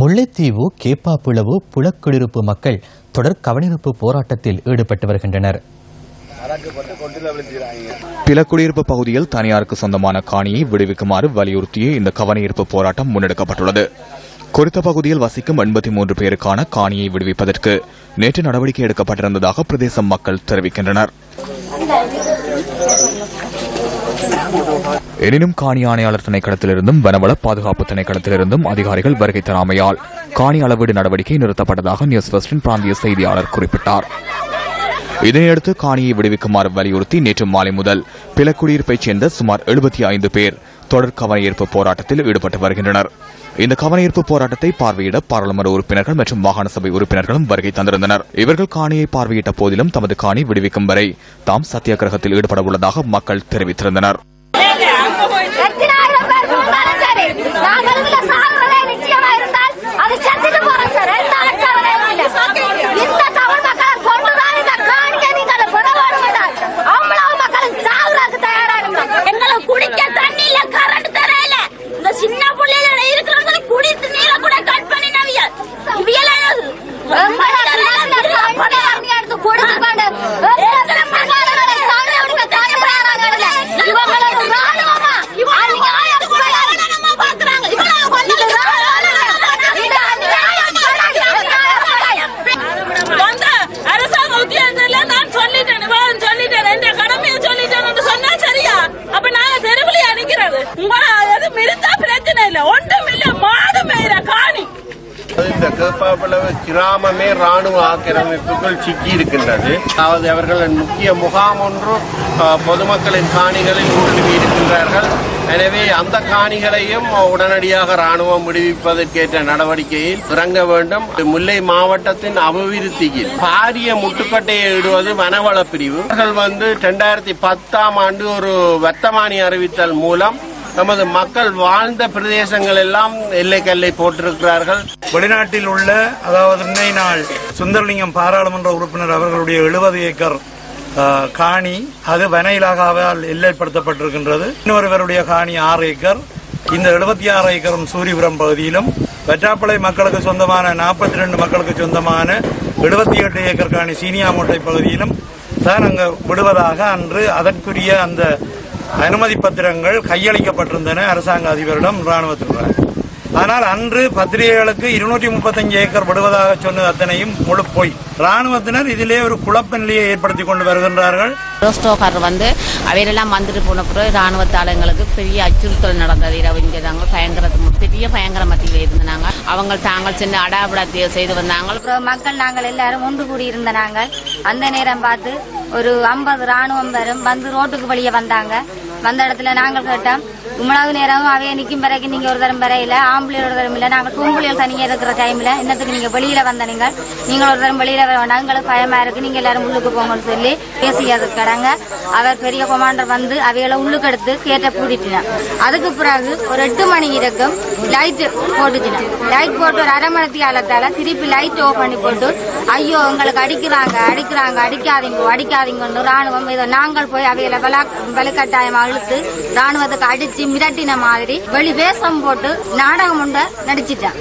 முல்லைத்தீவு கேப்பாப்புலவு புலக்குடியிருப்பு மக்கள் தொடர் கவனிப்பு போராட்டத்தில் ஈடுபட்டு வருகின்றனர். பிலக்குடியிருப்பு பகுதியில் தனியாருக்கு சொந்தமான காணியை விடுவிக்குமாறு வலியுறுத்திய இந்த கவனஈர்ப்பு போராட்டம் முன்னெடுக்கப்பட்டுள்ளது. குறித்த பகுதியில் வசிக்கும் எண்பத்தி மூன்று பேருக்கான காணியை விடுவிப்பதற்கு நேற்று நடவடிக்கை எடுக்கப்பட்டிருந்ததாக பிரதேச மக்கள் தெரிவிக்கின்றனர். எனினும் காணி ஆணையாளர் திணைக்களத்திலிருந்தும் வனவள பாதுகாப்பு திணைக்களத்திலிருந்தும் அதிகாரிகள் வருகை தராமையால் காணி அளவீடு நடவடிக்கை நிறுத்தப்பட்டதாக நியூஸ் வெஸ்டின் பிராந்திய செய்தியாளர் குறிப்பிட்டார். இதனையடுத்து காணியை விடுவிக்குமாறு வலியுறுத்தி நேற்று மாலை முதல் பிலக்குடியிருப்பைச் சேர்ந்த சுமார் எழுபத்தி ஐந்து பேர் தொடர் கவனஈர்ப்பு போராட்டத்தில் ஈடுபட்டு வருகின்றனர். இந்த கவனஈர்ப்பு போராட்டத்தை பார்வையிட பாராளுமன்ற உறுப்பினர்கள் மற்றும் மாகாண சபை உறுப்பினர்களும் வருகை தந்திருந்தனர். இவர்கள் காணியை பார்வையிட்ட போதிலும் தமது காணி விடுவிக்கும் வரை தாம் சத்தியாகிரகத்தில் ஈடுபட உள்ளதாக மக்கள் தெரிவித்திருந்தனர். எடுத்து இந்த கேப்பாப்புலவு கிராமமே ராணுவ ஆக்கிரமிப்புகள் சிக்கி இருக்கின்றது. அதாவது அவர்களின் முக்கிய முகாம் ஒன்று பொதுமக்களின் காணிகளில் ஊடுருவி இருக்கின்றார்கள். எனவே அந்த காணிகளையும் உடனடியாக ராணுவம் விடுவிப்பதற்கேற்ற நடவடிக்கையில் இறங்க வேண்டும். முல்லை மாவட்டத்தின் அபிவிருத்தியில் பாரிய முட்டுக்கட்டையை இடுவது வனவள பிரிவு. அவர்கள் வந்து இரண்டாயிரத்தி பத்தாம் ஆண்டு ஒரு வர்த்தமானி அறிவித்தல் மூலம் நமது மக்கள் வாழ்ந்த பிரதேசங்கள் எல்லாம் எல்லைக்கல்லை போட்டிருக்கிறார்கள். வெளிநாட்டில் உள்ள அதாவது இன்னை நாள் சுந்தரலிங்கம் பாராளுமன்ற உறுப்பினர் அவர்களுடைய எழுபது ஏக்கர் காணி அது வன இலாகாவால் எல்லைப்படுத்தப்பட்டிருக்கின்றது. இன்னொருவருடைய காணி ஆறு ஏக்கர் இந்த எழுபத்தி ஆறு ஏக்கரும் சூரியபுரம் பகுதியிலும் வெற்றாப்பளை மக்களுக்கு சொந்தமான நாற்பத்தி ரெண்டு மக்களுக்கு சொந்தமான எழுபத்தி எட்டு ஏக்கர் காணி சீனியாமோட்டை பகுதியிலும் தான் அங்கே விடுவதாக அன்று அதற்குரிய அந்த அனுமதி பத்திரங்கள் கையளிக்கப்பட்டிருந்தன அரசாங்க அதிபரிடம் ராணுவத்தினர் ஆனால் அன்று பத்திரிகைகளுக்கு இருநூற்றி முப்பத்தஞ்சு ஏக்கர் விடுவதாக சொன்னது அத்தனையும் முழு போய். ராணுவத்தினர் இதிலே ஒரு குழப்ப நிலையை ஏற்படுத்திக் கொண்டு வருகின்றார்கள். ரோஸ்டோக்காரர் வந்து அவையெல்லாம் வந்துட்டு போன பிறகு ராணுவத்தாளங்களுக்கு பெரிய அச்சுறுத்தல் நடந்தது. இரவு இங்கே நாங்கள் பயங்கர பெரிய பயங்கர மத்தியில் இருந்தாங்க. அவங்க தாங்கள் சின்ன அடாபடத்தை செய்து வந்தாங்க. மக்கள் நாங்கள் எல்லாரும் ஒன்று கூடி இருந்த நாங்கள் அந்த நேரம் பார்த்து ஒரு ஐம்பது ராணுவம் வரும் வந்து ரோட்டுக்கு வெளியே வந்தாங்க. வந்த இடத்துல நாங்கள் கேட்டோம். இவ்வளவு நேரம் அவைய நிற்கும் பிறகு நீங்க ஒரு தரம் வரையில ஆம்பளை ஒரு தரம் இல்ல நாங்க கும்பலியில் தனியா இருக்கிற டைம்ல என்னத்துக்கு நீங்க வெளியில வந்த நீங்க நீங்கள் ஒரு தரம் வெளியில வர வேண்டாம் எங்களுக்கு பயமா இருக்கு. நீங்க எல்லாரும் உள்ளுக்கு போங்கன்னு சொல்லி பேசியது கடங்க அவர் பெரிய கொமாண்டர் வந்து அவைகளை உள்ளுக்கு எடுத்து கேட்ட பூட்டிட்டினார் அதுக்கு பிறகு ஒரு எட்டு மணி இருக்கும் லைட் போட்டுச்சினேன் லைட் போட்டு ஒரு அரை மணி காலத்தால திருப்பி லைட் ஓ பண்ணி போட்டு ஐயோ எங்களுக்கு அடிக்கிறாங்க அடிக்கிறாங்க அடிக்காதீங்க அடிக்காதீங்கன்னு ராணுவம் இதை நாங்கள் போய் அவைகளை வலா வலுக்கட்டாயமா இழுத்து ராணுவத்துக்கு அடிச்சு வச்சு மிரட்டின மாதிரி வெளி வேஷம் போட்டு நாடகம் உண்ட நடிச்சிட்டேன்.